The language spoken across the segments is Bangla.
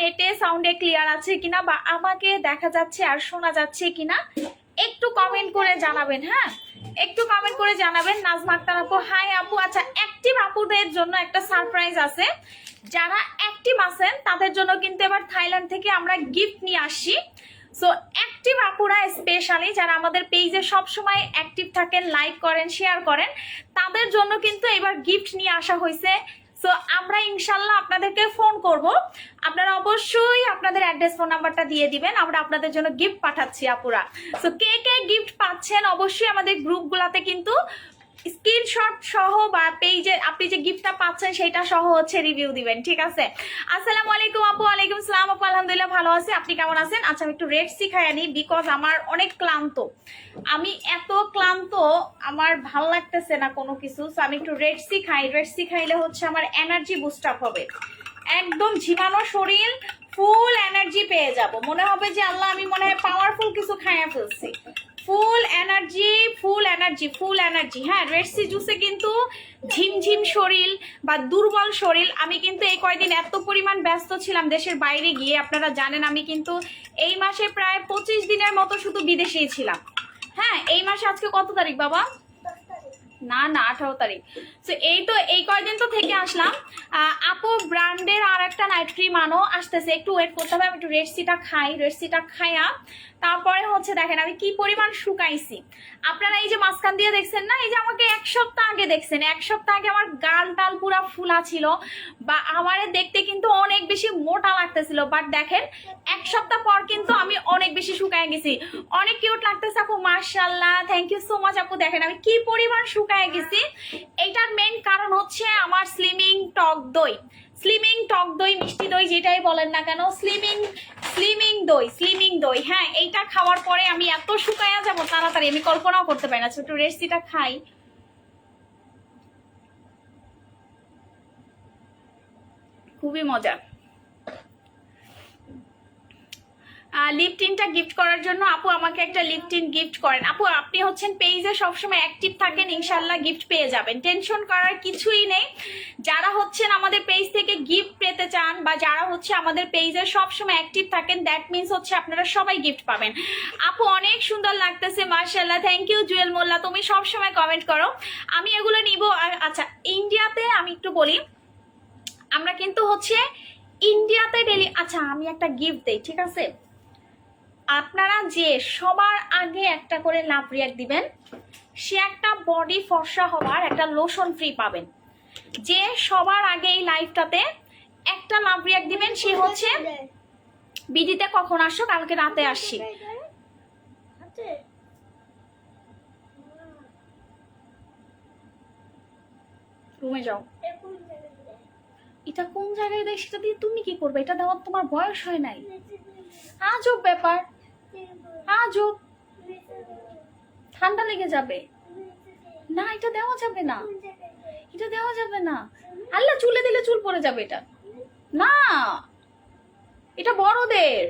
নেটে সাউন্ডে ক্লিয়ার আছে কিনা বা আমাকে দেখা যাচ্ছে আর শোনা যাচ্ছে কিনা, একটু কমেন্ট করে জানাবেন হ্যাঁ? একটু কমেন্ট করে জানাবেন। নাজমা আক্তার আপু হাই আপু। আচ্ছা অ্যাক্টিভ আপুদের জন্য একটা সারপ্রাইজ আছে। যারা অ্যাক্টিভ আছেন, তাদের জন্য কিন্তু এবার থাইল্যান্ড থেকে আমরা গিফট নিয়ে আসি। সো অ্যাক্টিভ আপুরা স্পেশালি যারা আমাদের পেজে সবসময় অ্যাক্টিভ থাকেন লাইক করেন শেয়ার করেন, তাদের জন্য কিন্তু এবার গিফট নিয়ে আসা হয়েছে। সো আমরা ইনশাল্লাহ আপনাদেরকে ফোন করব। আপনারা অবশ্যই আপনাদের অ্যাড্রেস ফোন নাম্বারটা দিয়ে দিবেন। আমরা আপনাদের জন্য গিফট পাঠাচ্ছি আপুরা। সো কে কে গিফট পাচ্ছেন অবশ্যই আমাদের গ্রুপগুলাতে কিন্তু স্ক্রিনশট সহ বা পেজে আপনি যে গিফটটা পাচ্ছেন সেটা সহ হচ্ছে রিভিউ দিবেন, ঠিক আছে? আসসালামু আলাইকুম আপু, ওয়ালাইকুম সালাম। আপু, আলহামদুলিল্লাহ ভালো আছি। আপনি কেমন আছেন? আচ্ছা আমি একটু রেড শিখাই আনি বিকজ আমার অনেক ক্লান্ত। আমি এত ক্লান্ত, আমার ভালো লাগতেছে না কোনো কিছু সো আমি একটু রেড সি খাই। রেড সি খাইলে হচ্ছে আমার এনার্জি বুস্ট আপ হবে। একদম ঝিমানো শরীর ফুল এনার্জি পেয়ে যাব। মনে হবে যে আল্লাহ, আমি মনে হয় পাওয়ারফুল কিছু খাইয়া ফেলছি। Full energy full energy full energy. হ্যাঁ রেডসি জুসে কিন্তু ঝিমঝিম শরীর বা দুর্বল শরীর। আমি কিন্তু এই কয়দিন এত পরিমাণ ব্যস্ত ছিলাম দেশের বাইরে গিয়ে। আপনারা জানেন, আমি কিন্তু এই মাসে প্রায় পঁচিশ দিনের মতো শুধু বিদেশেই ছিলাম। হ্যাঁ এই মাসে আজকে কত তারিখ বাবা? না না, আঠারো তারিখ। তো এই তো, এই কয়দিন তো থেকে আসলাম। আপু ব্র্যান্ডের আর একটা নাইট ক্রিম আনো। আসতেছে, একটু ওয়েট করতে হবে, আমি একটু রেডসিটা খাই। রেডসিটা খাইয়া তারপরে হচ্ছে দেখেন আমি কি পরিমাণ শুকাইছি। আপনারা এই যে মাঝখান দিয়ে দেখছেন না, এই যে আমাকে এক সপ্তাহ আগে দেখছেন, এক সপ্তাহ আগে আমার গাল টাল পুরা ফুলা ছিল বা আমারে দেখতে কিন্তু অনেক বেশি মোটা লাগতেছিল বাট দেখেন এক সপ্তাহ পর কিন্তু আমি অনেক বেশি শুকায় গেছি। অনেক কিউট লাগতেছে আপু মার্শাল্লাহ থ্যাংক ইউ সো মাচ আপু, দেখেন আমি কি পরিমাণ শুকায় গেছি। এইটার মেইন কারণ হচ্ছে আমার স্লিমিং টক দই। স্লিমিং টক দই, মিষ্টি দই, যেটাই বলেন না কেন, স্লিমিং স্লিমিং দই স্লিমিং দই হ্যাঁ এইটা খাওয়ার পরে আমি এত শুকাইয়া যাব তাড়াতাড়ি, আমি কল্পনাও করতে পারি না ছোট রেসিটা খাই। খুবই মজা। লিপটিনটা গিফট করার জন্য আপু আমাকে একটা লিপটিন গিফট করেন। আপু, আপনি হচ্ছেন পেজে সবসময় অ্যাক্টিভ থাকেন ইনশাল্লাহ গিফট পেয়ে যাবেন। টেনশন করার কিছুই নেই। যারা হচ্ছেন আমাদের পেজ থেকে গিফট পেতে চান বা যারা হচ্ছে আমাদের পেজে সবসময় অ্যাক্টিভ থাকেন দ্যাট মিনস হচ্ছে আপনারা সবাই গিফট পাবেন। আপু, অনেক সুন্দর লাগতেছে মার্শাল্লাহ থ্যাংক ইউ জুয়েল মোল্লা। তুমি সবসময় কমেন্ট করো। আমি এগুলো নিব আচ্ছা ইন্ডিয়াতে আমি একটু বলি। আমরা কিন্তু হচ্ছে ইন্ডিয়াতে ডেলি আচ্ছা আমি একটা গিফট দেই, ঠিক আছে? আপনারা যে সবার আগে একটা করে লাভ রিয়াক্ট দিবেন, সে একটা বডি ফর্সা হওয়ার একটা লোশন ফ্রি পাবেন। যে সবার আগে এই লাইফটাতে একটা লাভ রিয়াক্ট দিবেন, সে হচ্ছে বিডিতে কখন আসো, কালকে রাতে এটা কোন জায়গায় দেয় সেটা দিয়ে তুমি কি করবে? এটা দেওয়ার তোমার বয়স হয় নাই। আজব ব্যাপার। আজব ঠান্ডা লেগে যাবে। না, এটা দেওয়া যাবে না। এটা দেওয়া যাবে না। আল্লাহ চুলে দিলে চুল পড়ে যাবে এটা। না, এটা বড়দের।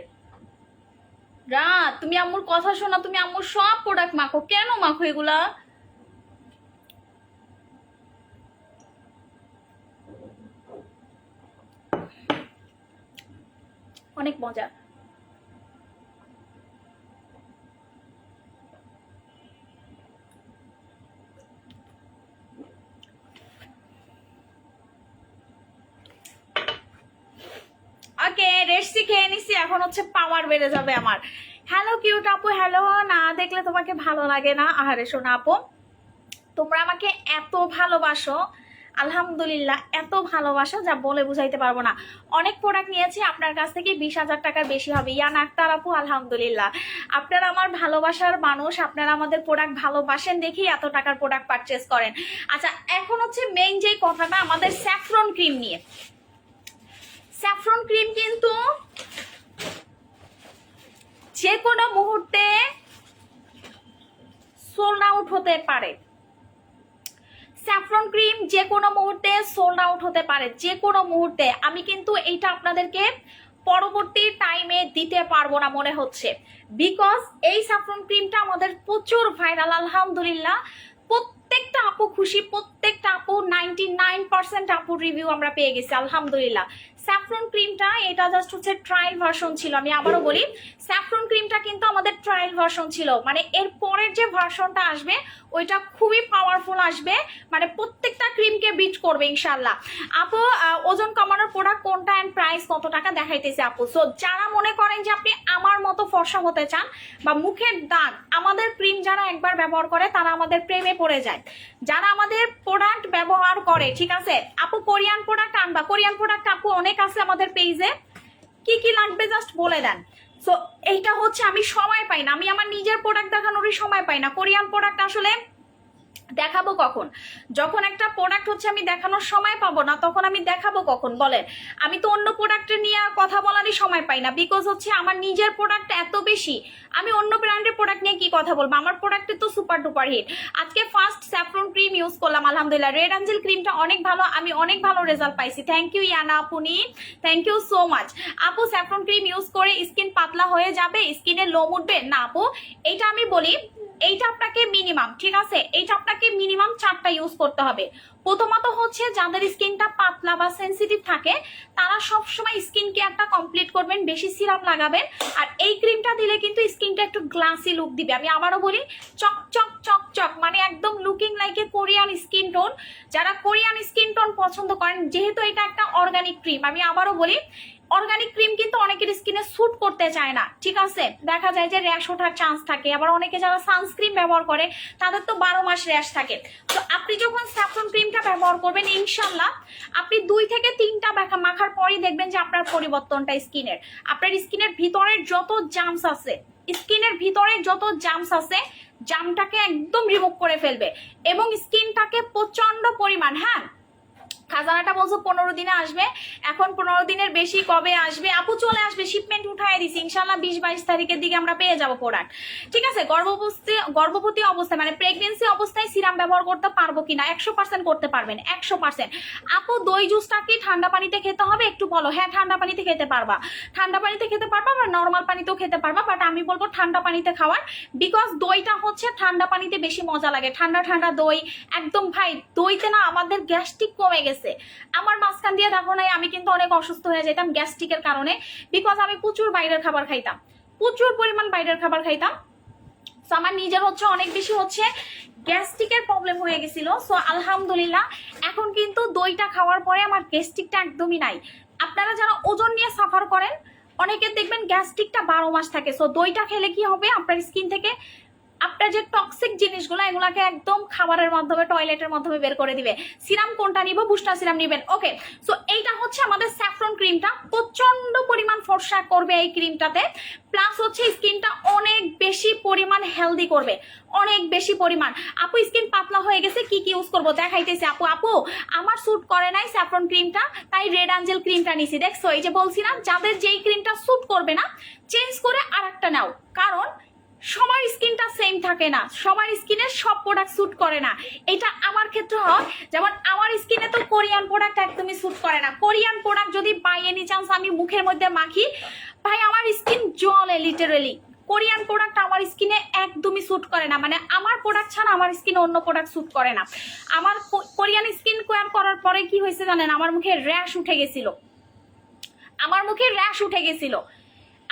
রাত তুমি আম্মুর কথা শোনা, তুমি আম্মুর সব প্রোডাক্ট মাখো। কেন মাখো এগুলা? অনেক মজা। রেসি খেয়ে নিছি এখন হচ্ছে পাওয়ার বেড়ে যাবে আমার। হ্যালো কিউট আপু হ্যালো না দেখলে তোমাকে ভালো লাগে না? আহারে শোনা আপু, তোমরা আমাকে এত ভালোবাসো, আলহামদুলিল্লাহ এত ভালোবাসো যা বলে বুঝাইতে পারব না। অনেক প্রোডাক্ট নিয়েছি, আপনার কাছ থেকে বিশ হাজার টাকার বেশি হবে। ইয়ান আক্তার আপু, আলহামদুলিল্লাহ। আপনারা আমার ভালোবাসার মানুষ, আপনারা আমাদের প্রোডাক্ট ভালোবাসেন দেখেই এত টাকার প্রোডাক্ট পারচেস করেন। আচ্ছা এখন হচ্ছে মেইন যে কথাটা, আমাদের স্যাফরন ক্রিম নিয়ে। স্যাফরন ক্রিম কিন্তু যে কোনো মুহূর্তে সোল্ড আউট হতে পারে। স্যাফরন ক্রিম যে কোনো মুহূর্তে সোল্ড আউট হতে পারে যে কোনো মুহূর্তে। আমি কিন্তু এইটা আপনাদেরকে পরবর্তী টাইমে দিতে পারব না মনে হচ্ছে। বিকজ এই স্যাফরন ক্রিমটা আমাদের প্রচুর ভাইরাল আলহামদুলিল্লাহ। প্রত্যেকটা আপু খুশি, প্রত্যেকটা আপু নাইনটি নাইন পার্সেন্ট আপুর রিভিউ আমরা পেয়ে গেছি, আলহামদুলিল্লাহ। স্যাফরন ক্রিমটা এটা জাস্ট হচ্ছে ট্রায়াল ভার্সন ছিল। আমি আবারও বলি স্যাফ্রন ক্রিমটা কিন্তু আমাদের ট্রায়াল ভার্সন ছিল। মানে এর পরের যে ভার্সনটা আসবে, ওইটা খুবই পাওয়ারফুল আসবে। মানে প্রত্যেকটা ক্রিমকে বিট করবে ইনশাল্লাহ আপু ওজন কমানোর প্রোডাক্ট কোনটা অ্যান্ড প্রাইস কত টাকা দেখাইতেছে আপু? সো যারা মনে করেন যে আপনি আমার মতো ফর্সা হতে চান বা মুখের দাগ, আমাদের ক্রিম যারা একবার ব্যবহার করে, তারা আমাদের প্রেমে পড়ে যায়। যারা আমাদের প্রোডাক্ট ব্যবহার করে, ঠিক আছে? আপু, কোরিয়ান প্রোডাক্ট আনবা। কোরিয়ান প্রোডাক্ট আপু, অনেক আছে আমাদের পেজে কি কি লাগবে জাস্ট বলে দেন। সো এইটা হচ্ছে আমি সময় পাই না। আমি আমার নিজের প্রোডাক্ট দেখানোরই সময় পাই না। কোরিয়ান প্রোডাক্ট আসলে দেখাবো কখন? যখন একটা প্রোডাক্ট হচ্ছে আমি দেখানোর সময় পাবো না, তখন আমি দেখাবো কখন? বলেন, আমি তো অন্য প্রোডাক্টের নিয়ে কথা বলারই সময় পাই না বিকজ হচ্ছে আমার নিজের প্রোডাক্ট এত বেশি, আমি অন্য ব্র্যান্ডের প্রোডাক্ট নিয়ে কি কথা বলব? আমার প্রোডাক্টে তো সুপার ডুপার হিট আজকে ফার্স্ট স্যাফরন ক্রিম ইউজ করলাম, আলহামদুলিল্লাহ। রেড অ্যাঞ্জেল ক্রিমটা অনেক ভালো, আমি অনেক ভালো রেজাল্ট পাইছি। থ্যাংক ইউ ইয়ানা আপুনি। থ্যাংক ইউ সো মাচ আপু স্যাফরন ক্রিম ইউজ করে স্কিন পাতলা হয়ে যাবে স্কিনে লোম উঠবে? না আপু, এইটা আমি বলি এইটা আপনাকে মিনিমাম ঠিক আছে? এইটা আপনাকে মিনিমাম চারটা ইউজ করতে হবে। প্রথমত হচ্ছে যাদের স্কিনটা পাতলা বা সেন্সিটিভ থাকে, তারা সবসময় স্কিন কেয়ারটা কমপ্লিট করবেন, বেশি সিরাম লাগাবেন। আর এই ক্রিমটা দিলে কিন্তু স্কিনটা একটু গ্লাসি লুক দিবে। আমি আবারও বলি, চক চক চক চক মানে একদম looking like a Korean skin tone যারা কোরিয়ান স্কিন টোন পছন্দ করেন, যেহেতু এটা একটা অর্গানিক ক্রিম আমি আবারও বলি অর্গানিক ক্রিম কিন্তু অনেকের স্কিনে স্যুট করতে চায় না। ঠিক আছে? দেখা যায় যে র্যাশ ওঠার চান্স থাকে। আবার অনেকে যারা সানস্ক্রিন ব্যবহার করে, তাদের তো বারো মাস র্যাশ থাকে। তো আপনি যখন স্যাফরন ক্রিমটা ব্যবহার করবেন ইনশাল্লাহ আপনি দুই থেকে তিনটা মাখা মাখার পরই দেখবেন যে আপনার পরিবর্তনটা স্কিনের আপনার স্কিনের ভিতরের যত জামস আছে স্কিনের ভিতরে যত জামস আছে জামটাকে একদম রিমুভ করে ফেলবে। এবং স্কিনটাকে প্রচণ্ড পরিমাণ হ্যাঁ? খাজানাটা বলছো পনেরো দিনে আসবে। এখন পনেরো দিনের বেশি কবে আসবে? আপু চলে আসবে শিপমেন্ট উঠায় দিছি। ইনশাল্লাহ বিশ বাইশ তারিখের দিকে আমরা পেয়ে যাব প্রোডাক্ট ঠিক আছে? গর্ভবতী গর্ভবতী অবস্থায় মানে প্রেগনেন্সি অবস্থায় সিরাম ব্যবহার করতে পারব কিনা? একশো পার্সেন্ট করতে পারবেন, একশো পার্সেন্ট আপু, দই জুসটা কি ঠান্ডা পানিতে খেতে হবে? একটু বলো। হ্যাঁ ঠান্ডা পানিতে খেতে পারবা। ঠান্ডা পানিতে খেতে পারবা বা নর্মাল পানিতেও খেতে পারবা? বাট আমি বলব ঠান্ডা পানিতে খাওয়ার। বিকজ দইটা হচ্ছে ঠান্ডা পানিতে বেশি মজা লাগে। ঠান্ডা ঠান্ডা দই। একদম ভাই, দইতে না আমাদের গ্যাস্ট্রিক কমে গেছে। আমার মাঝখান দিয়ে দেখো নাই, আমি কিন্তু অনেক অসুস্থ হয়ে যেতাম গ্যাস্ট্রিকের কারণে বিকজ আমি প্রচুর বাইরের খাবার খাইতাম। প্রচুর পরিমাণ বাইরের খাবার খাইতাম। সো আমার নিজের হচ্ছে অনেক বেশি হচ্ছে গ্যাস্ট্রিকের প্রবলেম হয়ে গেছিল। সো আলহামদুলিল্লাহ, এখন কিন্তু দইটা খাওয়ার পরে আমার গ্যাস্ট্রিকটা একদমই নাই। আপনারা যারা ওজন নিয়ে সাফার করেন অনেকের দেখবেন গ্যাস্ট্রিকটা বারো মাস থাকে। সো দইটা খেলে কি হবে? আপনার স্কিন থেকে আপনার যে টক্সিক জিনিসগুলো, এগুলাকে একদম খাবারের মাধ্যমে টয়লেটের মাধ্যমে বের করে দিবে। সিরাম কোনটা নিব? বুস্টার সিরাম নিবেন। ওকে সো এইটা হচ্ছে আমাদের স্যাফরন ক্রিমটা প্রচণ্ড পরিমাণ ফর্সা করবে এই ক্রিমটাতে প্লাস হচ্ছে স্কিনটা অনেক বেশি পরিমাণ হেলদি করবে। অনেক বেশি পরিমাণ। আপু স্কিন পাতলা হয়ে গেছে, কি কি ইউজ করব? দেখাইতেছি আপু। আপু, আমার স্যুট করে নাই স্যাফরন ক্রিমটা তাই রেড অ্যাঞ্জেল ক্রিমটা নিছি। দেখছ, এই যে বলছিলাম, যাদের যেই ক্রিমটা স্যুট করবে না চেঞ্জ করে আর একটা নাও। কারণ সবার স্কিনটা সেম থাকে না। সবার স্কিনে সব প্রোডাক্ট স্যুট করে না। এটা আমার ক্ষেত্রে হয়, যেমন আমার স্কিনে তো কোরিয়ান প্রোডাক্ট একদমই স্যুট করে না। কোরিয়ান প্রোডাক্ট যদি বাই এনি চান্স আমি মুখের মধ্যে মাখি, ভাই আমার স্কিন জলে লিটারেলি কোরিয়ান প্রোডাক্ট আমার স্কিনে একদমই স্যুট করে না। মানে আমার প্রোডাক্ট ছাড়া আমার স্কিনে অন্য প্রোডাক্ট স্যুট করে না। আমার কোরিয়ান স্কিন কেয়ার করার পরে কি হয়েছে জানেন? আমার মুখে র্যাশ উঠে গেছিল। আমার মুখে র্যাশ উঠে গেছিল।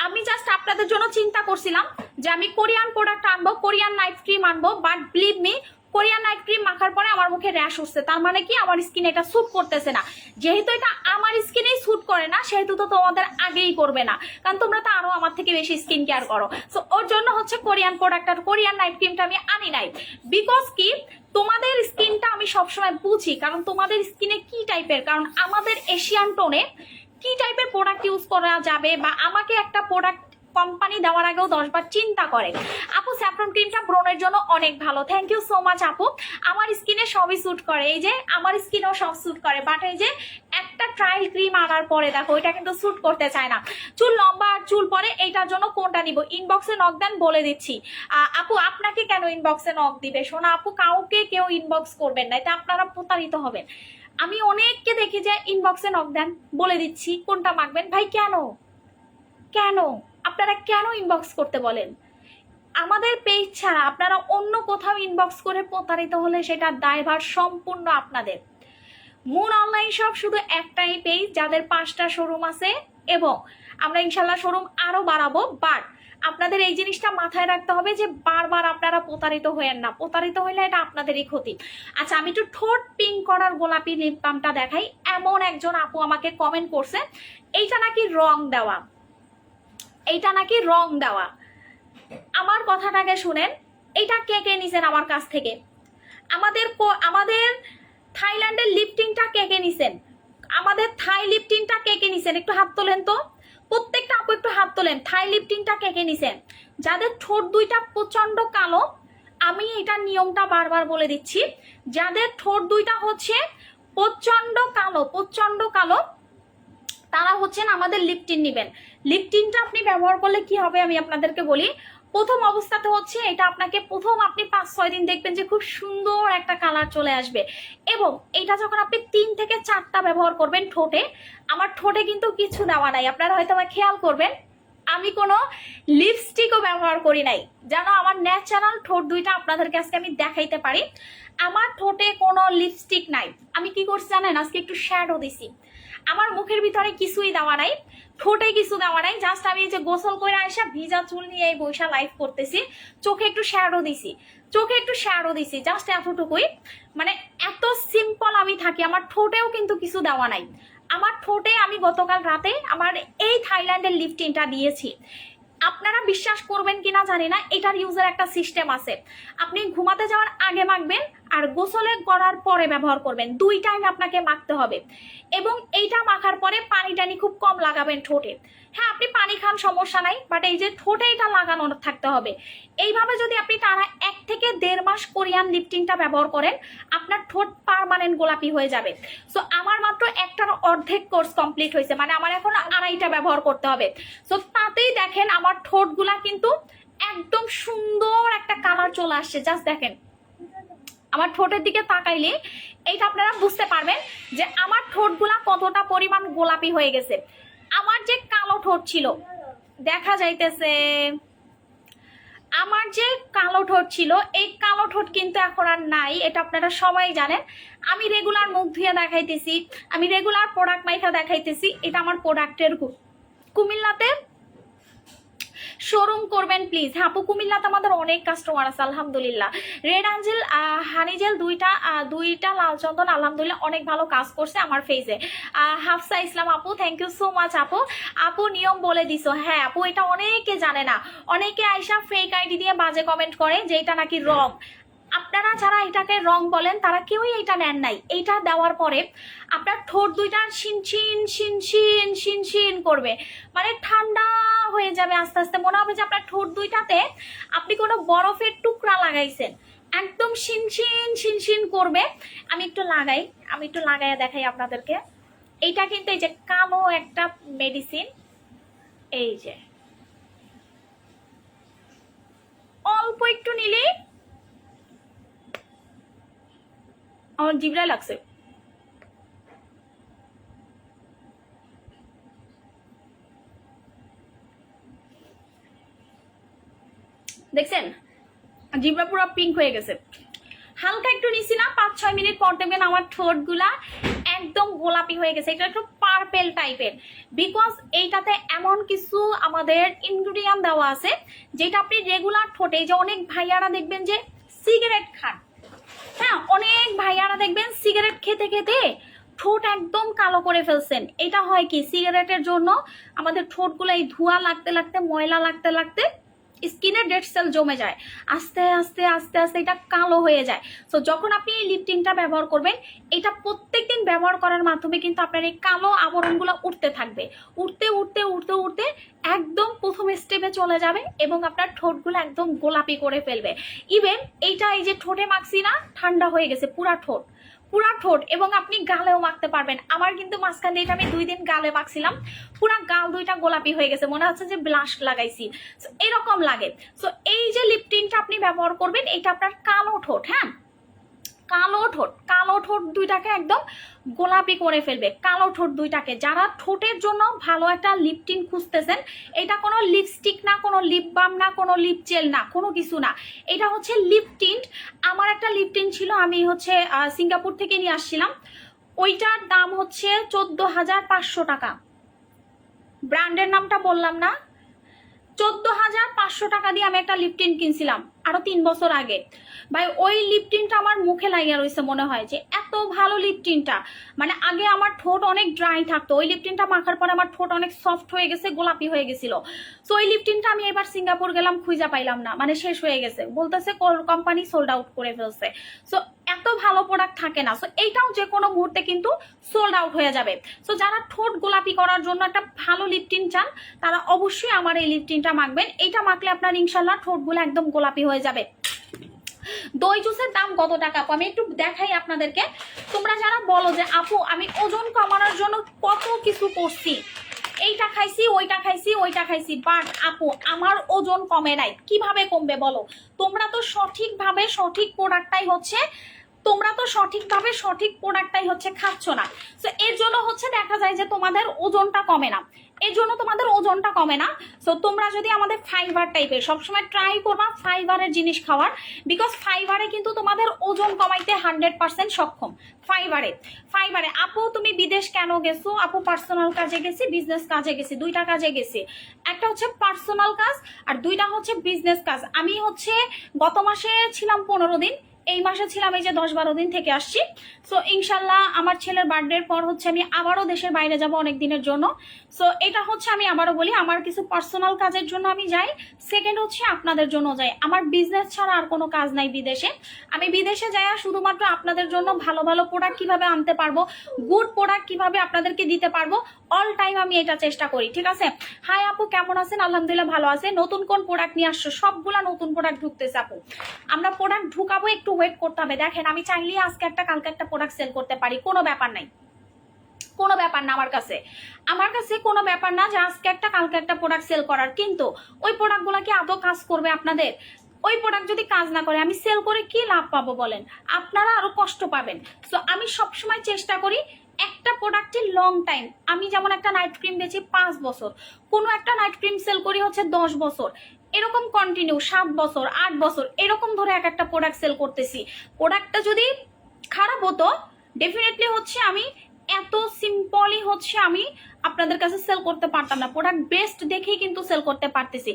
আমি জাস্ট আপনাদের জন্য চিন্তা করছিলাম যে আমি কোরিয়ান প্রোডাক্ট আনব, কোরিয়ান নাইট ক্রিম আনব but believe me Korean night cream মাখার পরে আমার মুখে র্যাশ উঠছে। তার মানে কি? আমার স্কিন এটা স্যুট করতেছে না। যেহেতু এটা আমার স্কিনেই স্যুট করে না, সেহেতু তো তোমাদের আগেই করবে না। কারণ তোমরা তো আরও আমার থেকে বেশি স্কিন কেয়ার করো। সো ওর জন্য হচ্ছে কোরিয়ান প্রোডাক্ট আর কোরিয়ান নাইট ক্রিমটা আমি আনি নাই। বিকজ কি? তোমাদের স্কিনটা আমি সবসময় বুঝি, কারণ তোমাদের স্কিনে কি টাইপের কারণ আমাদের এশিয়ান টোনে কি টাইপের প্রোডাক্ট ইউজ করা যাবে বা আমাকে একটা প্রোডাক্ট কোম্পানি দেওয়ার আগেও দশবার চিন্তা করে আপু স্যাফরন ক্রিমটা ব্রণের জন্য অনেক ভালো। থ্যাংক ইউ সো মাচ আপু। আমার স্কিনে সবই স্যুট করে। এই যে, আমার স্কিনেও সব স্যুট করে। বাট এই যে, একটা ট্রায়াল ক্রিম আনার পরে দেখো, এটা কিন্তু স্যুট করতে চায় না। চুল লম্বা আর চুল পরে, এইটার জন্য কোনটা নিব? ইনবক্সে নক দেন, বলে দিচ্ছি। আপু, আপনাকে কেন ইনবক্সে নক দিবে? শোনা, আপু, কাউকে কেউ ইনবক্স করবেন না। এতে আপনারা প্রতারিত হবেন। আমি অনেককে দেখি যে ইনবক্সে নক দেন, বলে দিচ্ছি, কোনটা মাখবেন ভাই, কেন? কেন? আপনারা কেন ইনবক্স করতে বলেন? আমাদের পেজ ছাড়া আপনারা অন্য কোথাও ইনবক্স করে প্রতারিত হলে সেটা দায়ভার সম্পূর্ণ আপনাদের। মুন অনলাইন শপ শুধু একটাই পেজ যাদের পাঁচটা শোরুম আছে, এবং আমরা ইনশাল্লাহ শোরুম আরও বাড়াবো বাট আপনাদের এই জিনিসটা মাথায় রাখতে হবে যে বারবার আপনারা প্রতারিত হয়েন না। প্রতারিত হইলে এটা আপনাদেরই ক্ষতি। আচ্ছা আমি একটু ঠোঁট পিঙ্ক করার গোলাপি লিপ বামটা দেখাই। এমন একজন আপু আমাকে কমেন্ট করছে, এইটা নাকি রং দেওয়া? এইটা নাকি রং দেওয়া? আমার কথাটাকে শুনেন, এইটা কে কে নিছেন আমার কাছ থেকে? আমাদের আমাদের থাইল্যান্ডের লিফটিংটা কে কে নিছেন? আমাদের থাই লিফটিংটা কে কে নিছেন? একটু হাত তোলেন তো। প্রত্যেকটা আপু একটু হাত তোলেন। থাই লিফটিংটা কে কে নিছেন যাদের ঠোঁট দুইটা প্রচণ্ড কালো, আমি এটা নিয়মটা বারবার বলে দিচ্ছি। যাদের ঠোঁট দুইটা হচ্ছে প্রচণ্ড কালো প্রচণ্ড কালো, তারা হচ্ছেন আমাদের লিপটিন নেবেন। লিপটিনটা আপনি ব্যবহার করলে কি হবে আমি আপনাদেরকে বলি। প্রথম অবস্থাতে হচ্ছে এটা আপনাকে প্রথম আপনি পাঁচ, ছয় দিন দেখবেন যে খুব সুন্দর একটা কালার চলে আসবে। এবং এটা যখন আপনি তিন থেকে চারটা ব্যবহার করবেন ঠোঁটে, আমার ঠোঁটে কিন্তু কিছু দেওয়া নাই। আপনারা হয়তো আমার খেয়াল করবেন, আমি কোনো লিপস্টিকও ব্যবহার করি নাই। যেন আমার ন্যাচারাল ঠোঁট দুইটা আপনাদেরকে আজকে আমি দেখাইতে পারি। আমার ঠোঁটে কোনো লিপস্টিক নাই। আমি কি করছি জানেন? আজকে একটু শ্যাডো দিছি। আমার মুখের ভিতরে কিছুই দেওয়া নাই, ঠোঁটে কিছু দেওয়া নাই জাস্ট আমি এই যে গোসল করে আসা ভিজা চুল নিয়ে এই বৈশা লাইভ করতেছি, চোখে একটু শ্যাডো দিছি, চোখে একটু শ্যাডো দিছি জাস্ট এতটুকুই। মানে এত সিম্পল আমি থাকি, আমার ঠোঁটেও কিন্তু কিছু দেওয়া নাই। আমার ঠোঁটে আমি গতকাল রাতে আমার এই থাইল্যান্ডের লিফটিনটা দিয়েছি। আপনারা বিশ্বাস করবেন কিনা জানি না, এটার ইউজের একটা সিস্টেম আছে। আপনি ঘুমাতে যাওয়ার আগে মাখবেন আর গোসলে করার পরে ব্যবহার করবেন। দুই টাইম আপনাকে মাখতে হবে। এবং এইটা মাখার পরে পানি টানি খুব কম লাগাবেন ঠোঁটে। হ্যাঁ আপনি পানি খান, সমস্যা নাই বাট এই যে ঠোঁটে এটা লাগানো থাকতে হবে। এইভাবে যদি আপনি টানা এক থেকে দেড় মাস কোরিয়ান লিফটিংটা ব্যবহার করেন, আপনার ঠোঁট পারমানেন্ট গোলাপি হয়ে যাবে। সো আমার মাত্র একটার অর্ধেক কোর্স কমপ্লিট হয়েছে মানে আমার এখন আড়াইটা ব্যবহার করতে হবে। সো তাতেই দেখেন আমার ঠোঁটগুলা কিন্তু একদম সুন্দর একটা কালার চলে আসছে। জাস্ট দেখেন। আমার ঠোঁটের দিকে তাকাইলে এইটা আপনারা বুঝতে পারবেন যে আমার ঠোঁটগুলা কতটা পরিমাণ গোলাপি হয়ে গেছে। আমার যে কালো ঠোঁট ছিল, দেখা যাইতেছে, আমার যে কালো ঠোঁট ছিল, এই কালো ঠোঁট কিন্তু এখন আর নাই, এটা আপনারা সবাই জানেন। আমি রেগুলার মুখ ধুয়ে দেখাইতেছি, আমি রেগুলার প্রোডাক্ট মাইখা দেখাইতেছি, এটা আমার প্রোডাক্টের কুমিল্লাতে শোরুম করবেন প্লিজ হ্যাঁ আপু, কুমিল্লাতে আমাদের অনেক কাস্টমার আছে, আলহামদুলিল্লাহ। রেড আঞ্জেল হানিজেল দুইটা দুইটা লাল চন্দন, আলহামদুলিল্লাহ, অনেক ভালো কাজ করছে আমার ফেজে হাফসা ইসলাম আপু থ্যাংক ইউ সো মাচ আপু। আপু, নিয়ম বলে দিছো। হ্যাঁ আপু, এটা অনেকে জানে না। অনেকে আইসা ফেক আইডি দিয়ে বাজে কমেন্ট করে যে এটা নাকি রং আপনারা যারা এটাকে রং বলেন, তারা কেউই এটা নেন নাই। এইটা দেওয়ার পরে আপনার ঠোঁট দুইটা শিনশিন শিনশিন শিনশিন করবে। মানে ঠান্ডা হয়ে যাবে আস্তে আস্তে। মনে হবে যে আপনার ঠোঁট দুইটাতে আপনি কোনো বরফের টুকরা লাগাইছেন। একদম শিনশিন শিনশিন করবে। আমি একটু লাগাই, আমি একটু লাগাইয়া দেখাই আপনাদেরকে। এইটা কিন্তু এই যে কালো একটা মেডিসিন এই যে। অল্প একটু নিলেই আমার জিবরায় লাগছে। দেখছেন? জিবরা পুরো পিঙ্ক হয়ে গেছে। হালকা একটু নিছি না পাঁচ ছয় মিনিট পর দেখবেন আমার ঠোঁটগুলা একদম গোলাপি হয়ে গেছে। এটা একটু পার্পেল টাইপের বিকজ এইটাতে এমন কিছু আমাদের ইনগ্রিডিয়েন্ট দেওয়া আছে, যেটা আপনি রেগুলার ঠোঁটে যে অনেক ভাইয়ারা দেখবেন যে সিগারেট খান। হ্যাঁ অনেক ভাইয়ারা দেখবেন সিগারেট খেতে খেতে ঠোঁট একদম কালো করে ফেলছেন। এটা হয় কি? সিগারেটের জন্য আমাদের ঠোঁটগুলো এই ধোঁয়া লাগতে লাগতে, ময়লা লাগতে লাগতে স্কিনের ডেড সেল জমে যায়। আস্তে আস্তে আস্তে আস্তে এটা কালো হয়ে যায়। সো যখন আপনি এই লিপটিনটা ব্যবহার করবেন, এটা প্রত্যেক দিন ব্যবহার করার মাধ্যমে কিন্তু আপনার এই কালো আবরণগুলো উঠতে থাকবে। উঠতে উঠতে উঠতে উঠতে একদম প্রথম স্টেপে চলে যাবে এবং আপনার ঠোঁটগুলো একদম গোলাপি করে ফেলবে। ইভেন এইটা এই যে ঠোঁটে মাখছি না, ঠান্ডা হয়ে গেছে, পুরা ঠোঁট। পুরা ঠোঁট এবং আপনি গালেও মাখতে পারবেন। আমার কিন্তু মাঝখান দিয়ে আমি দুই দিন গালে মাখছিলাম। পুরা গাল দুইটা গোলাপি হয়ে গেছে, মনে হচ্ছে যে ব্লাশ লাগাইছি। এরকম লাগে। সো এই যে লিপটিনটা আপনি ব্যবহার করবেন, এটা আপনার কালো ঠোঁট হ্যাঁ? কালো ঠোঁট কালো ঠোঁট দুইটাকে একদম গোলাপি করে ফেলবে। কালো ঠোঁট দুইটাকে। যারা ঠোঁটের জন্য ভালো একটা লিপটিন খুঁজতেছেন, এটা কোনো লিপস্টিক না, কোনো লিপ বাম না, কোনো লিপ জেল না, কোনো কিছু না। এটা হচ্ছে লিপ টিন্ট আমার একটা লিপ টিন্ট ছিল, আমি হচ্ছে সিঙ্গাপুর থেকে নিয়ে আসছিলাম। ওইটার দাম হচ্ছে চোদ্দ হাজার পাঁচশো টাকা। ব্র্যান্ডের নামটা বললাম না। চোদ্দ হাজার পাঁচশো টাকা দিয়ে আমি একটা লিপটিন কিনছিলাম। আরও তিন বছর আগে। ভাই, ওই লিপটিনটা আমার মুখে লাগিয়ে রয়েছে মনে হয় যে, এত ভালো লিপটিনটা মানে আগে আমার ঠোঁট অনেক ড্রাই থাকতো। ওই লিপটিনটা মাখার পরে আমার ঠোঁট অনেক সফট হয়ে গেছে, গোলাপি হয়ে গেছিল। সো ওই লিপটিনটা আমি এবার সিঙ্গাপুর গেলাম, খুঁজা পাইলাম না। মানে শেষ হয়ে গেছে। বলতেছে কোম্পানি সোল্ড আউট করে ফেলছে। সো এত ভালো প্রোডাক্ট থাকে না। সো এইটাও যে কোনো মুহূর্তে কিন্তু সোল্ড আউট হয়ে যাবে। সো যারা ঠোঁট গোলাপি করার জন্য একটা ভালো লিপটিন চান, তারা অবশ্যই আমার এই লিপটিনটা মাখবেন। এইটা মাখলে আপনার ইনশাল্লাহ ঠোঁটগুলো একদম গোলাপি হয়ে যাবে। দই জুসের দাম কত টাকা আপু? আমি একটু দেখাই আপনাদেরকে। তোমরা যারা বলো যে, আপু, আমি ওজন কমানোর জন্য কত কিছু করছি? এইটা খাইছি, ওইটা খাইছি ওইটা খাইছি। বাট আপু, আমার ওজন কমে নাই। কীভাবে কমবে বলো? তোমরা তো সঠিকভাবে সঠিক প্রোডাক্টটাই হচ্ছে, তোমরা তো সঠিকভাবে সঠিক প্রোডাক্টটাই হচ্ছে খাচ্ছ না। তো এর জন্য হচ্ছে দেখা যায় যে তোমাদের ওজনটা কমে না। এর জন্য তোমাদের ওজনটা কমে না। সো তোমরা যদি আমাদের ফাইবার টাইপের সবসময় ট্রাই করবা ফাইবারের জিনিস খাওয়ার। বিকজ ফাইবারে কিন্তু তোমাদের ওজন কমাইতে হান্ড্রেড পার্সেন্ট সক্ষম। ফাইবারে ফাইবারে আপু, তুমি বিদেশ কেন গেছো? আপু পার্সোনাল কাজে গেছি বিজনেস কাজে গেছি, দুইটা কাজে গেছি। একটা হচ্ছে পার্সোনাল কাজ, আর দুইটা হচ্ছে বিজনেস কাজ। আমি হচ্ছে গত মাসে ছিলাম পনেরো দিন। এই মাসে ছিলাম এই যে দশ বারো দিন থেকে আসছি। সো ইনশাল্লাহ আমার ছেলের বার্থডের পর হচ্ছে আমি আবারও দেশের বাইরে যাব অনেক দিনের জন্য। সো এটা হচ্ছে আমি আবারও বলি, আমার কিছু পার্সোনাল কাজের জন্য আমি যাই। সেকেন্ড হচ্ছে আপনাদের জন্য যাই। আমার বিজনেস ছাড়া আর কোনো কাজ নাই বিদেশে। আমি বিদেশে যাই শুধুমাত্র আপনাদের জন্য ভালো ভালো প্রোডাক্ট কীভাবে আনতে পারব গুড প্রোডাক্ট কীভাবে আপনাদেরকে দিতে পারব অল টাইম আমি এটা চেষ্টা করি, ঠিক আছে? হাই আপু, কেমন আছেন? আলহামদুলিল্লাহ ভালো আছে। নতুন কোন প্রোডাক্ট নিয়ে আসছো? সবগুলা নতুন প্রোডাক্ট ঢুকতেছে আপু। আমরা প্রোডাক্ট ঢুকাবো একটু ওয়েট করতে হবে। দেখেন, আমি চাইলেই আজকে একটা, কালকে একটা প্রোডাক্ট সেল করতে পারি। কোনো ব্যাপার নাই। কোনো ব্যাপার না আমার কাছে। আমার কাছে কোনো ব্যাপার না যে আজকে একটা, কালকে একটা প্রোডাক্ট সেল করার। কিন্তু ওই প্রোডাক্টগুলো কি আদৌ কাজ করবে আপনাদের? ওই প্রোডাক্ট যদি কাজ না করে, আমি সেল করে কি লাভ পাবো বলেন? আপনারা আরও কষ্ট পাবেন। সো আমি সবসময় চেষ্টা করি একটা প্রোডাক্টের লং টাইম আমি যেমন একটা নাইট ক্রিম বেছি পাঁচ বছর। কোনো একটা নাইট ক্রিম সেল করি হচ্ছে দশ বছর। এরকম কন্টিনিউ সাত বছর, আট বছর, এরকম ধরে এক একটা প্রোডাক্ট সেল করতেছি। প্রোডাক্টটা যদি খারাপ হতো ডেফিনেটলি হচ্ছে আমি এত সিম্পলই হচ্ছে আমি আপনাদের কাছে সেল করতে পারতাম না। প্রোডাক্ট বেস্ট দেখেই কিন্তু সেল করতে পারতেছি।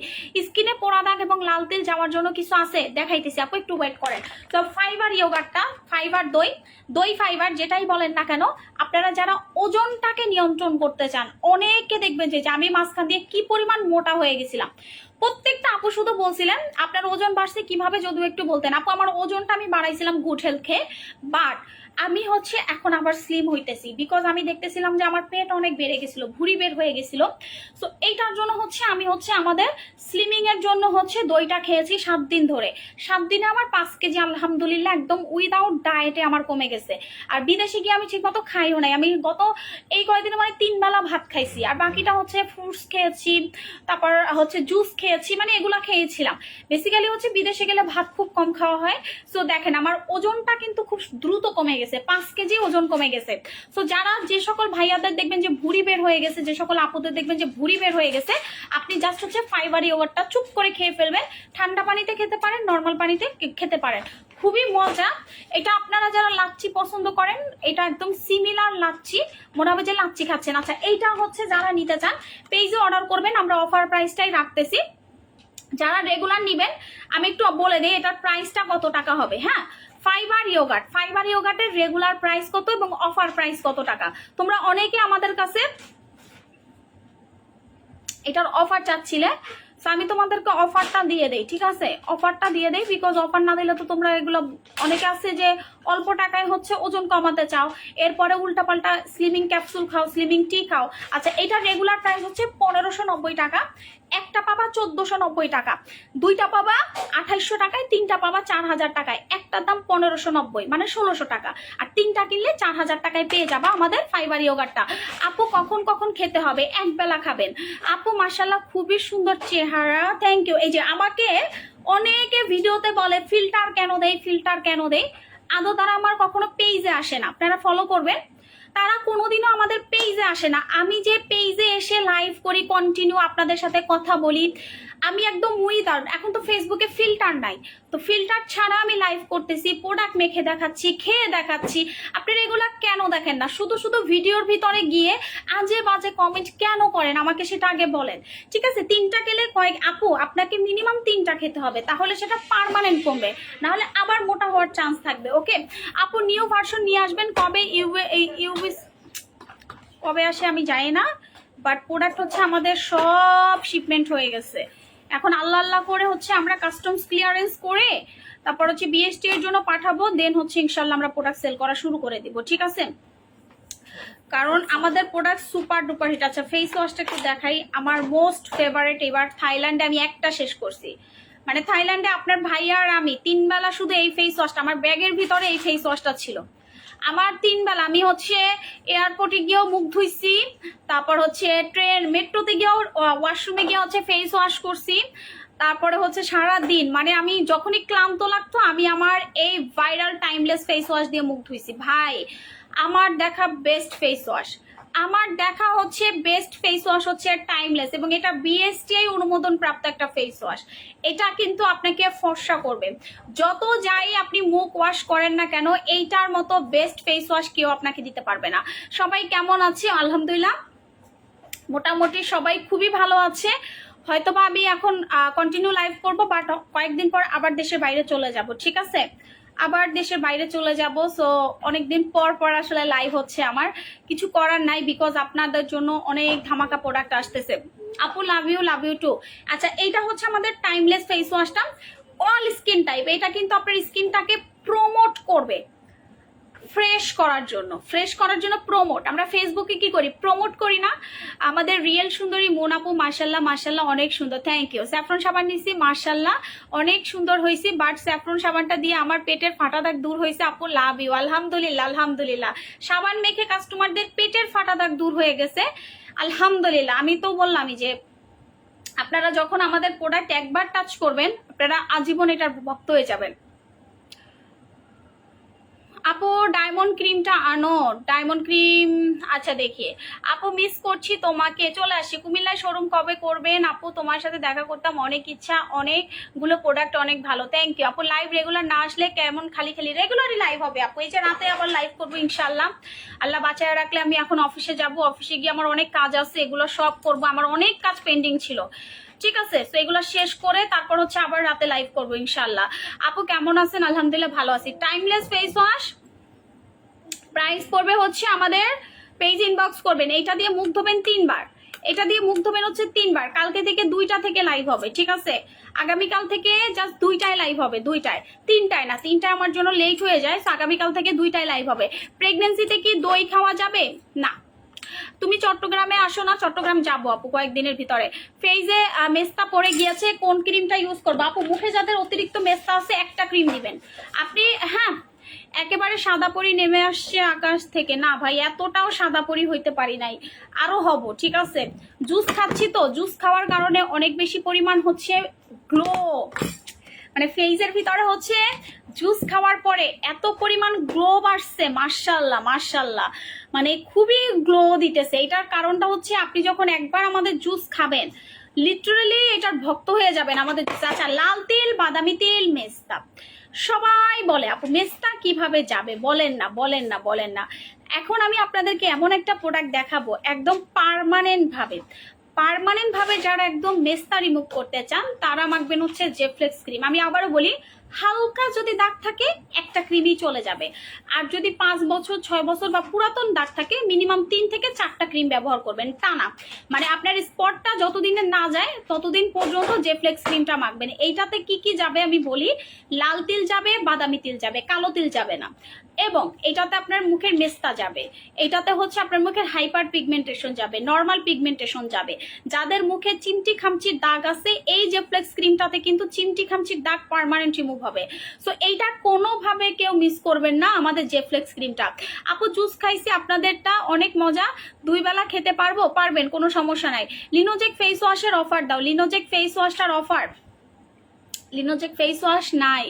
স্কিনে পোড়া দাগ এবং লাল তেল যাওয়ার জন্য কিছু আছে? দেখাইতেছি, আপু একটু ওয়েট করেন। তো ফাইবার ইয়োগারটা ফাইবার দই দই ফাইবার যেটাই বলেন না কেন, আপনারা যারা ওজনটাকে নিয়ন্ত্রণ করতে চান, অনেকে দেখবেন যে আমি মাঝখান দিয়ে কি পরিমাণ মোটা হয়ে গেছিলাম। প্রত্যেকটা আপু শুধু বলছিলেন, আপনার ওজন বাড়ছে, কীভাবে যদিও একটু বলতেন। আপু, আমার ওজনটা আমি বাড়াইছিলাম গুড হেলথ খেয়ে বাট আমি হচ্ছে এখন আবার স্লিম হইতেছি বিকজ আমি দেখতেছিলাম যে আমার পেট অনেক বেড়ে গেছিল, ভুঁড়ি বের হয়ে গেছিল। সো এইটার জন্য হচ্ছে আমি হচ্ছে আমাদের স্লিমিং এর জন্য হচ্ছে দইটা খেয়েছি সাত দিন ধরে। সাত দিনে আমার পাঁচ কেজি আলহামদুলিল্লাহ একদম উইদাউট ডায়েটে আমার কমে গেছে। আর বিদেশে গিয়ে আমি ঠিকমতো খাইও নাই। আমি গত এই কয়েকদিনে মানে তিন বেলা ভাত খাইছি। আর বাকিটা হচ্ছে ফ্রুটস খেয়েছি, তারপর হচ্ছে জুস খেয়েছি মানে এগুলা খেয়েছিলাম। বেসিক্যালি হচ্ছে বিদেশে গেলে ভাত খুব কম খাওয়া হয়। সো দেখেন, আমার ওজনটা কিন্তু খুব দ্রুত কমে গেছে। পাঁচ কেজি ওজন কমে গেছে। সো যারা যে সকল ভাইয়াদের দেখবেন যে ভুড়ি বের হয়ে গেছে, যে সকল আপুদের দেখবেন যে ভুড়ি বের হয়ে গেছে, আপনি জাস্ট হচ্ছে ফাইবার ইয়োগারটা চুপ করে খেয়ে ফেলবেন। ঠান্ডা পানিতে খেতে পারেন নর্মাল পানিতে খেতে পারেন। খুবই মজা। এটা আপনারা যারা লাচ্ছি পছন্দ করেন, এটা একদম সিমিলার লাচ্ছি, মনে হবে যে লাচ্ছি খাচ্ছেন। আচ্ছা এইটা হচ্ছে যারা নিতে চান, পেজে অর্ডার করবেন, আমরা অফার প্রাইসটাই রাখতেছি। যারা রেগুলার নিবেন আমি একটু বলে দিই এটার প্রাইসটা কত টাকা হবে হ্যাঁ? ফাইবার ইয়োগাট ফাইবার ইয়োগাটের রেগুলার প্রাইস কত এবং অফার প্রাইস কত টাকা? তোমরা অনেকে আমাদের কাছে এটার অফার চাচ্ছিলে So, আমি তোমাদেরকে অফারটা দিয়ে দেই ঠিক আছে? অফারটা দিয়ে দেই বিকজ অফার না দিলে তো তোমরা এগুলো অনেকে আছে যে অল্প টাকায় হচ্ছে ওজন কমাতে চাও। এরপরে উল্টাপাল্টা স্লিমিং ক্যাপসুল খাও স্লিমিং টি খাও। আচ্ছা এটা রেগুলার প্রাইস হচ্ছে পনেরোশো নব্বই টাকা। একটা পাবা চোদ্দশো নব্বই টাকা। দুইটা পাবা আঠাইশশো টাকায়, তিনটা পাবা চার হাজার টাকায়। একটার দাম পনেরোশো নব্বই মানে ষোলোশো টাকা। আর তিনটা কিনলে চার হাজার টাকায় পেয়ে যাবা আমাদের ফাইবার ইয়োগারটা আপু কখন কখন খেতে হবে? এক বেলা খাবেন। আপু মাসাল্লাহ খুবই সুন্দর চেহারা। থ্যাংক ইউ এই যে আমাকে অনেকে ভিডিওতে বলে, ফিল্টার কেন দেয় ফিল্টার কেন দেয় আদৌ তারা আমার কখনো পেজে আসে না। আপনারা ফলো করবেন। তারা কোনোদিনও আমাদের পেজে আসে না। আমি যে পেজে এসে লাইভ করি কন্টিনিউ আপনাদের সাথে কথা বলি আমি একদম উইদার এখন তো ফেসবুকে ফিল্টার নাই। তো ফিল্টার ছাড়া আমি লাইভ করতেছি প্রোডাক্ট মেখে দেখাচ্ছি, খেয়ে দেখাচ্ছি। আপনারা এগুলা কেন দেখেন না? শুধু শুধু ভিডিওর ভিতরে গিয়ে আজে বাজে কমেন্ট কেন করেন? আমাকে সেটা আগে বলেন। ঠিক আছে? তিনটা খেলে কয়েক, আপু, আপনাকে মিনিমাম তিনটা খেতে হবে, তাহলে সেটা পার্মানেন্ট কমবে। নাহলে আবার মোটা হওয়ার চান্স থাকবে ওকে আপু নিউ ভার্সন নিয়ে আসবেন। কবে ইউএ ইউবিস কবে আসে আমি জানি না বাট প্রোডাক্ট হচ্ছে আমাদের সব শিপমেন্ট হয়ে গেছে। এখন আল্লাহ আল্লাহ করে হচ্ছে আমরা কাস্টমস ক্লিয়ারেন্স করে তারপর হচ্ছে বিএসটি এর জন্য পাঠাবো দেন হচ্ছে ইনশাল্লাহ আমরা প্রোডাক্ট সেল করা শুরু করে দিব, ঠিক আছে? কারণ আমাদের প্রোডাক্ট সুপার ডুপার হিট আচ্ছা ফেস ওয়াশটা একটু দেখাই, আমার মোস্ট ফেভারিট এবার থাইল্যান্ডে আমি একটা শেষ করছি। মানে থাইল্যান্ডে আপনার ভাইয়া আর আমি তিন বেলা শুধু এই ফেস ওয়াশটা আমার ব্যাগের ভিতরে এই ফেস ওয়াশটা ছিল। আমার তিন বেলা, আমি হচ্ছে এয়ারপোর্টে গিয়েও মুখ ধুইছি, তারপর হচ্ছে ট্রেন, মেট্রোতে গিয়েও ওয়াশরুমে গিয়ে হচ্ছে ফেস ওয়াশ করছি, তারপরে হচ্ছে সারা দিন মানে আমি যখনই ক্লান্ত লাগতো, আমি আমার এই ভাইরাল টাইমলেস ফেস ওয়াশ দিয়ে মুখ ধুইছি। ভাই, আমার দেখা বেস্ট ফেস ওয়াশ আমার দেখা হচ্ছে বেস্ট ফেস ওয়াশ হচ্ছে টাইমলেস এবং এটা বিএসটিআই অনুমোদন প্রাপ্ত একটা ফেস ওয়াশ এটা কিন্তু আপনাকে ফর্সা করবে। যত যাই আপনি মুখ ওয়াশ করেন না কেন, এইটার মতো বেস্ট ফেস ওয়াশ কেউ আপনাকে দিতে পারবে না। সবাই কেমন আছে? আলহামদুলিল্লাহ। মোটামুটি সবাই খুবই ভালো আছে। হয়তোবা আমি এখন কন্টিনিউ লাইভ করব বাট কয়েকদিন পর আবার দেশের বাইরে চলে যাব, ঠিক আছে? আবার দেশের বাইরে চলে যাব সো অনেকদিন পর পর আসলে লাইভ হচ্ছে আমার। কিছু করার নাই বিকজ আপনাদের জন্য অনেক ধামাকা প্রোডাক্ট আসতেছে। আপু love you love you too আচ্ছা এইটা হচ্ছে আমাদের টাইমলেস ফেস ওয়াশটা অল স্কিন টাইপ এটা কিন্তু আপনার স্কিনটাকে প্রমোট করবে। ফ্রেশ করার জন্য ফ্রেশ করার জন্য প্রমোট আমরা ফেসবুকে কি করি? প্রমোট করি না। আমাদের রিয়েল সুন্দরী মোনাপু মার্শাল্লাহ মার্শাল্লাহ অনেক সুন্দর। থ্যাংক ইউ স্যাফরন সাবান নিছি মার্শাল্লাহ অনেক সুন্দর হয়েছি বাট স্যাফরন সাবানটা দিয়ে আমার পেটের ফাটা দাগ দূর হয়েছে আপু লাভ ইউ আলহামদুলিল্লাহ আলহামদুলিল্লাহ। সাবান মেখে কাস্টমারদের পেটের ফাটা দাগ দূর হয়ে গেছে। আলহামদুলিল্লাহ। আমি তো বললামই যে, আপনারা যখন আমাদের প্রোডাক্ট একবার টাচ করবেন, আপনারা আজীবন এটার ভক্ত হয়ে যাবেন। আপু ডায়মন্ড ক্রিমটা আনো। ডায়মন্ড ক্রিম আচ্ছা দেখিয়ে আপু মিস করছি তোমাকে। চলে আসি। কুমিল্লায় শোরুম কবে করবেন? আপু, তোমার সাথে দেখা করতাম। অনেক ইচ্ছা, অনেকগুলো প্রোডাক্ট অনেক ভালো। থ্যাংক ইউ আপু লাইভ রেগুলার না আসলে কেমন খালি খালি রেগুলারই লাইভ হবে আপু। এই যে রাতে আবার লাইভ করব ইনশাল্লাহ আল্লাহ বাঁচায় রাখলে আমি এখন অফিসে যাব। অফিসে গিয়ে আমার অনেক কাজ আছে, এগুলো সব করব। আমার অনেক কাজ পেন্ডিং ছিল। ঠিক আছে তো এগুলো শেষ করে তারপর হচ্ছে আবার রাতে লাইভ করব ইনশাল্লাহ আপু কেমন আছেন? আলহামদুলিল্লাহ ভালো আছি। টাইমলেস ফেস ওয়াশ প্রাইস পড়বে হচ্ছে আমাদের পেজ ইনবক্স করবেন। এইটা দিয়ে মুখ ধোবেন তিনবার। এটা দিয়ে মুখ ধোবেন হচ্ছে তিনবার। কালকে থেকে দুইটা থেকে লাইভ হবে, ঠিক আছে? আগামীকাল থেকে জাস্ট দুইটায় লাইভ হবে, দুইটায়। তিনটায় না, তিনটায় আমার জন্য লেট হয়ে যায় আগামীকাল থেকে দুইটায় লাইভ হবে। প্রেগনেন্সিতে কি দই খাওয়া যাবে? না। তুমি চট্টগ্রামে আসো না, চট্টগ্রাম যাব আপু কয়েকদিনের ভিতরে। ফেজে মেস্তা পরে গিয়েছে, কোন ক্রিমটা ইউজ করব? আপু, মুখে যাদের অতিরিক্ত মেস্তা আছে, একটা ক্রিম দিবেন। আপনি হ্যাঁ একেবারে সাদা পরি নেমে আসছে আকাশ থেকে। না ভাই, এতটাও সাদা পরি হইতে পারি নাই। আরও হব, ঠিক আছে? জুস খাচ্ছি তো, জুস খাওয়ার কারণে অনেক বেশি পরিমাণ হচ্ছে গ্লো। মানে ফেজের ভিতরে হচ্ছে জুস খাওয়ার পরে এত পরিমাণ গ্লো আসছে মার্শাল্লাহ মার্শাল্লাহ মানে খুবই গ্লো দিতেছে। এটার কারণটা হচ্ছে আপনি যখন একবার আমাদের জুস খাবেন লিটারালি এটার ভক্ত হয়ে যাবেন আমাদের আচ্ছা লাল তেল, বাদামি তেল, মেস্তা। সবাই বলে, আপু, মেস্তা কীভাবে যাবে? বলেন না বলেন না বলেন না। এখন আমি আপনাদেরকে এমন একটা প্রোডাক্ট দেখাবো, একদম পার্মানেন্ট ভাবে। পার্মানেন্ট ভাবে যারা একদম মেস্তা রিমুভ করতে চান, তারা মাখবেন হচ্ছে জেফ্লেক্স ক্রিম আমি আবারও বলি হালকা যদি দাগ থাকে, একটা ক্রিমই চলে যাবে। আর যদি পাঁচ বছর, ছয় বছর বা পুরাতন দাগ থাকে মিনিমাম তিন থেকে চারটা ক্রিম ব্যবহার করবেন। টানা মানে আপনার স্পটটা যতদিনে না যায়, ততদিন পর্যন্ত জেফ্লেক্স ক্রিমটা মাখবেন, এইটাতে কি কি যাবে আমি বলি? লাল তিল যাবে, বাদামি তিল যাবে, কালো তিল যাবে না। এবং এটাতে আপনার মুখের মেস্তা যাবে। এটাতে হচ্ছে আপনার মুখের হাইপার পিগমেন্টেশন যাবে নর্মাল পিগমেন্টেশন যাবে। যাদের মুখে চিমটি খামচির দাগ আছে, এই যে ফ্লেক্স ক্রিমটাতে কিন্তু চিমটি খামচির দাগ পার্মানেন্ট রিমুভ হবে। সো এইটা কোনোভাবে কেউ মিস করবেন না আমাদের জেফ্লেক্স ক্রিমটা আপু জুস খাইছি, আপনাদেরটা অনেক মজা। দুই বেলা খেতে পারব? পারবেন, কোনো সমস্যা নাই। লিনোজেক ফেস ওয়াশের অফার দাও। লিনোজেক ফেস ওয়াশটার অফার লিনোজেক ফেস ওয়াশ নাই।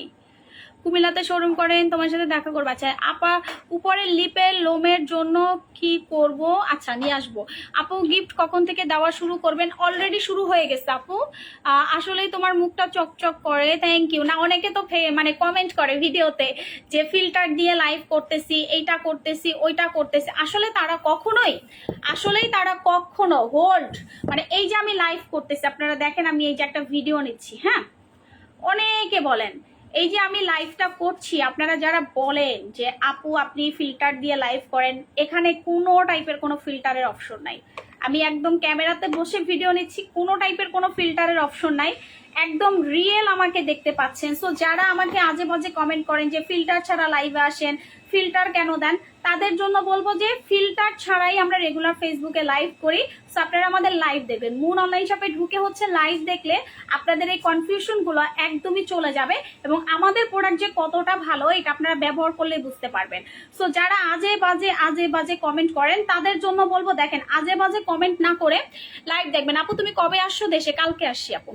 কুমিল্লাতে শোরুম করেন, তোমার সাথে দেখা করব। আচ্ছা আপা উপরের লিপের লোমের জন্য কি করব? আচ্ছা নিয়ে আসব। আপু গিফট কখন থেকে দেওয়া শুরু করবেন? অলরেডি শুরু হয়ে গেছে, আপু। আসলেই তোমার মুখটা চকচক করে থ্যাংক ইউ না, অনেকে তো মানে কমেন্ট করে ভিডিওতে যে ফিল্টার দিয়ে লাইভ করতেছি, এইটা করতেছি, ওইটা করতেছি। আসলে তারা কখনোই, আসলেই তারা কখনো হোল্ড মানে এই যে আমি লাইভ করতেছি, আপনারা দেখেন আমি এই যে একটা ভিডিও নিচ্ছি হ্যাঁ? অনেকে বলেন এই যে আমি লাইভটা করছি, আপনারা যারা বলেন যে, আপু, আপনি ফিল্টার দিয়ে লাইভ করেন, এখানে কোনো টাইপের কোনো ফিল্টারের অপশন নাই। আমি একদম ক্যামেরাতে বসে ভিডিও নিচ্ছি, কোনো টাইপের কোনো ফিল্টারের অপশন নাই। একদম রিয়েল আমাকে দেখতে পাচ্ছেন। সো যারা আমাকে আজে বাজে কমেন্ট করেন যে ফিল্টার ছাড়া লাইভে আসেন ফিল্টার কেন দেন, তাদের জন্য বলব যে ফিল্টার ছাড়াই আমরা রেগুলার ফেসবুকে লাইভ করি। সো আপনারা আমাদের লাইভ দেখবেন। মুন অনলাইন শপে ঢুকে হচ্ছে লাইভ দেখলে আপনাদের এই কনফিউশনগুলো একদমই চলে যাবে এবং আমাদের প্রোডাক্ট যে কতটা ভালো, এটা আপনারা ব্যবহার করলে বুঝতে পারবেন। সো যারা আজে বাজে আজে বাজে কমেন্ট করেন, তাদের জন্য বলব, দেখেন, আজে বাজে কমেন্ট না করে লাইভ দেখবেন। আপু, তুমি কবে আসছো? দেশে, কালকে আসছি, আপু।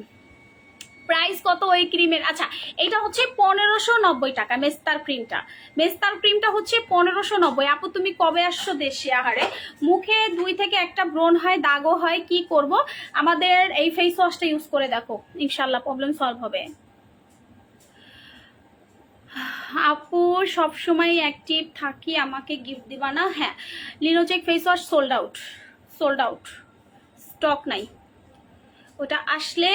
প্রাইস কত ওই ক্রিমের আচ্ছা এটা হচ্ছে পনেরোশো নব্বই টাকা, মেস্তার ক্রিমটা মেস্তার ক্রিমটা হচ্ছে পনেরোশো নব্বই। আপু, তুমি কবে আসছো দেশে আহারে? মুখে দুই থেকে একটা ব্রণ হয়, দাগও হয়, কি করব? আমাদের এই ফেস ওয়াশটা ইউজ করে দেখো ইনশাল্লাহ প্রবলেম সলভ হবে। আপু সব সময় অ্যাক্টিভ থাকি, আমাকে গিফট দিবা না? হ্যাঁ লিনোচেক face wash sold out sold out stock নাই। ওটা আসলে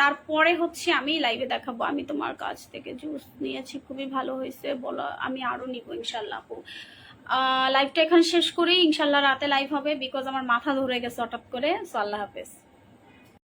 তারপরে হচ্ছে আমি লাইভে দেখাবো। আমি তোমার কাছ থেকে জুস নিয়েছি, খুবই ভালো হয়েছে। বলো, আমি আরও নিব ইনশাল্লাহ আপু। লাইভটা এখন শেষ করি। ইনশাল্লাহ রাতে লাইভ হবে বিকজ আমার মাথা ধরে গেছে হঠাৎ করে। সো আল্লাহ হাফেজ।